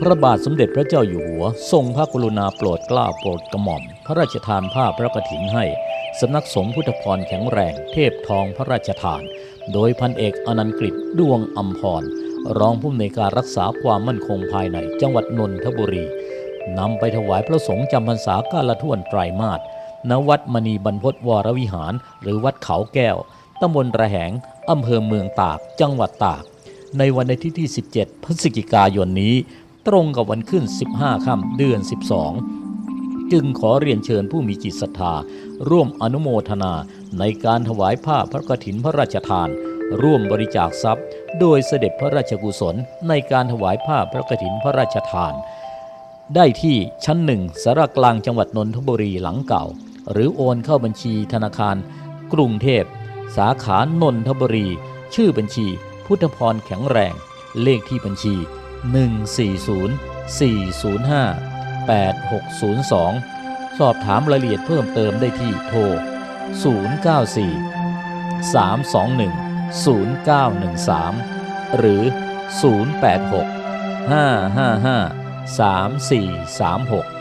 พระบาทสมเด็จพระเจ้าอยู่หัว ทรงพระกรุณาโปรดเกล้าโปรดกระหม่อม พระราชทานผ้าพระกฐินให้ สำนักสงฆ์พุทธพรแข็งแรง เทพทองพระราชทาน โดยพันเอกอนันต์กฤษดวงอัมพร รองผู้อำนวยการรักษาความมั่นคงภายในจังหวัดนนทบุรี นำไปถวายพระสงฆ์จำพรรษากาละท่วนไตรมาสณวัดมณีบรรพตวรวิหาร หรือวัดเขาแก้ว ตำบลระแหง อำเภอเมืองตาก จังหวัดตาก ในวันอาทิตย์ที่ 17 พฤศจิกายนนี้ ตรงกับวันขึ้น 15ค่ำเดือน 12 จึงขอเรียนเชิญผู้มีจิตศรัทธา ร่วมอนุโมทนาในการถวายผ้าพระกฐินพระราชทาน ร่วมบริจาคทรัพย์ โดยเสด็จพระราชกุศล ในการถวายผ้าพระกฐินพระราชทาน ได้ที่ชั้นหนึ่งสารกลางจังหวัดนนทบุรีหลังเก่า หรือโอนเข้าบัญชีธนาคาร กรุงเทพ สาขานนทบุรี ชื่อบัญชี พุทธพรแข็งแรง เลขที่บัญชี 140 405 8602 สอบถามรายละเอียดเพิ่มเติมได้ที่โทร 094 321 0913 หรือ 086 555 3436